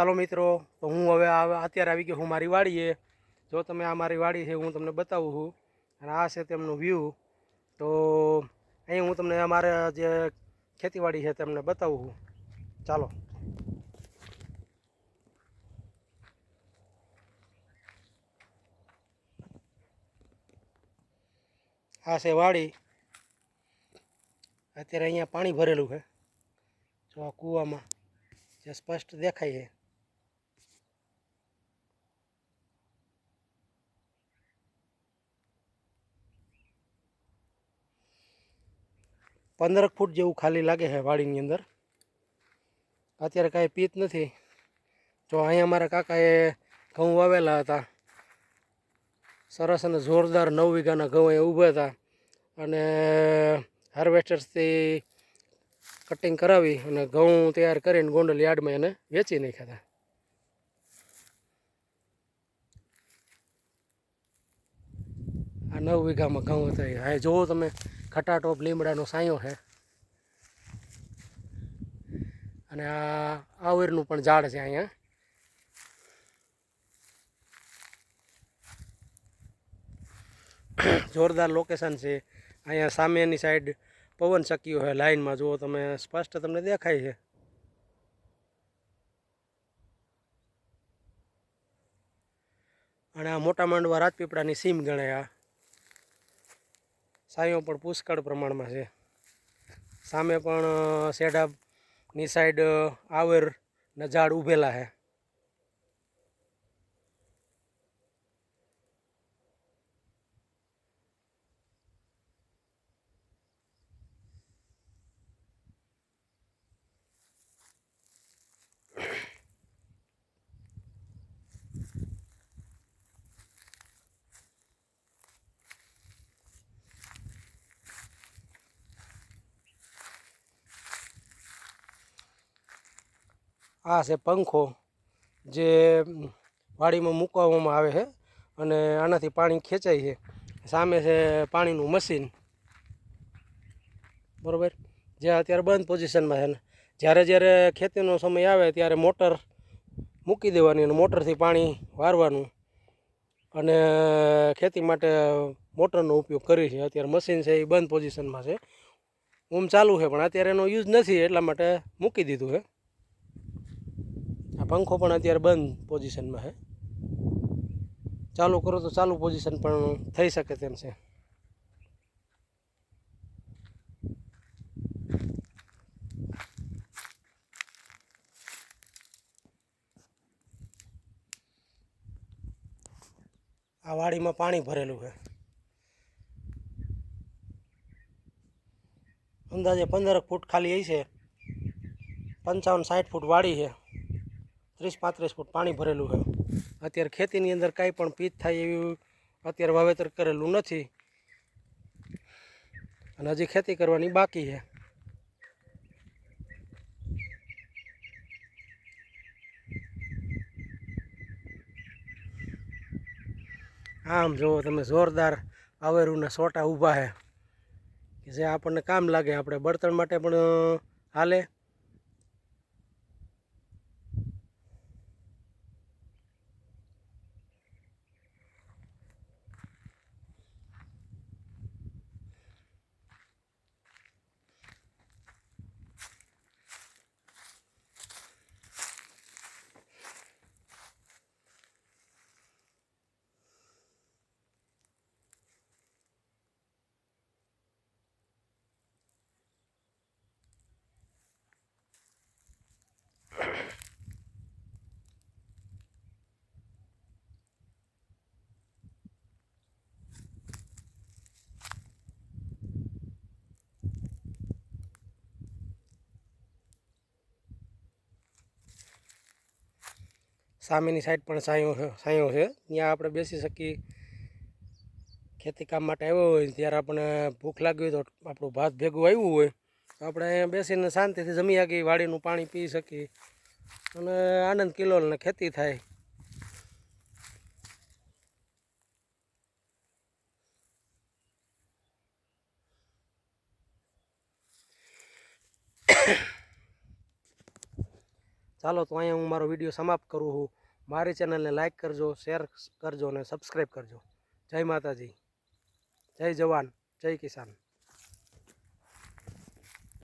ચાલો મિત્રો, તો હું હવે અત્યારે આવી ગયો હું મારી વાડીએ. જો તમે આ મારી વાડી છે, હું તમને બતાવું છું. અને આ છે તેમનું વ્યૂ તો અહીં હું તમને અમારા જે ખેતીવાડી છે, તેમને બતાવું છું. ચાલો. આ છે વાડી. અત્યારે અહીંયા પાણી ભરેલું છે. જો આ કૂવામાં જે સ્પષ્ટ દેખાય છે. પંદર ફૂટ જેવું ખાલી લાગે છે વાડીની અંદર. અત્યારે કાંઈ પીત નથી. જો અહીંયા મારા કાકાએ ઘઉં વાવેલા હતા. સરસ અને જોરદાર નવ વીઘાના ઘઉં અહીંયા ઊભા હતા. અને હાર્વેસ્ટર્સથી કટિંગ કરાવી અને ઘઉં તૈયાર કરીને ગોંડલ યાર્ડમાં એને વેચી નાખ્યા હતા. આ નવ વીઘામાં ઘઉં હતા. હા જુઓ તમે. ખટાટોપ, લીમડાનો સાયો છે. અને આ આવેરનું પણ ઝાડ છે અહીંયા. જોરદાર લોકેશન છે. અહીંયા સામેની સાઈડ પવન ચક્કી છે લાઈનમાં. જુઓ તમે, સ્પષ્ટ તમને દેખાય છે. અને આ મોટા માંડવા રાજપીપળાની સીમ ગણાય સાયો પણ પુષ્કળ પ્રમાણમાં છે. સામે પણ સેઢાબની સાઈડ આવર આવેરના ઝાડ ઊભેલા છે. આ છે પંખો, જે વાડીમાં મૂકવામાં આવે છે અને આનાથી પાણી ખેંચાય છે. સામે છે પાણીનું મશીન. બરોબર? જે અત્યારે બંધ પોઝિશનમાં છે ને. જ્યારે જ્યારે ખેતીનો સમય આવે ત્યારે મોટર મૂકી દેવાની અને મોટરથી પાણી વારવાનું. અને ખેતી માટે મોટરનો ઉપયોગ કરી છે. અત્યારે મશીન છે એ બંધ પોઝિશનમાં છે. ઓમ ચાલુ છે, પણ અત્યારે એનો યુઝ નથી એટલા માટે મૂકી દીધું છે. પંખો પણ અત્યારે બંધ પોઝિશનમાં છે. ચાલુ કરો તો ચાલુ પોઝિશન પણ થઈ શકે તેમ છે. આ વાડીમાં પાણી ભરેલું છે. અંદાજે પંદર ફૂટ ખાલી હશે. પંચાવન સાઠ ફૂટ વાડી છે. ત્રીસ પાંત્રીસ ફૂટ પાણી ભરેલું છે અત્યારે ખેતીની અંદર કાંઈ પણ પીત થાય એવું અત્યારે વાવેતર કરેલું નથી. અને હજી ખેતી કરવાની બાકી છે. આમ જુઓ તમે જોરદાર આવેરુના સોટા ઊભા છે. કે જે આપણને કામ લાગે, આપણે બળતણ માટે પણ હાલે. સામેની સાઈડ પણ સાયો સાયો છે. ત્યાં આપણે બેસી શકીએ. ખેતી કામ માટે આવ્યો હોય ત્યારે આપણે ભૂખ લાગી હોય તો આપણું ભાત ભેગું આવ્યું હોય, તો આપણે અહીંયા બેસીને શાંતિથી જમી શકીએ, વાડીનું પાણી પી શકીએ. અને આનંદ કિલોલ ને ખેતી થાય. ચાલો તો અહીંયા હું મારો વીડિયો સમાપ્ત કરું છું. મારી ચેનલને લાઇક કરજો, શેર કરજો અને સબસ્ક્રાઈબ કરજો. જય માતાજી. જય જવાન. જય કિસાન.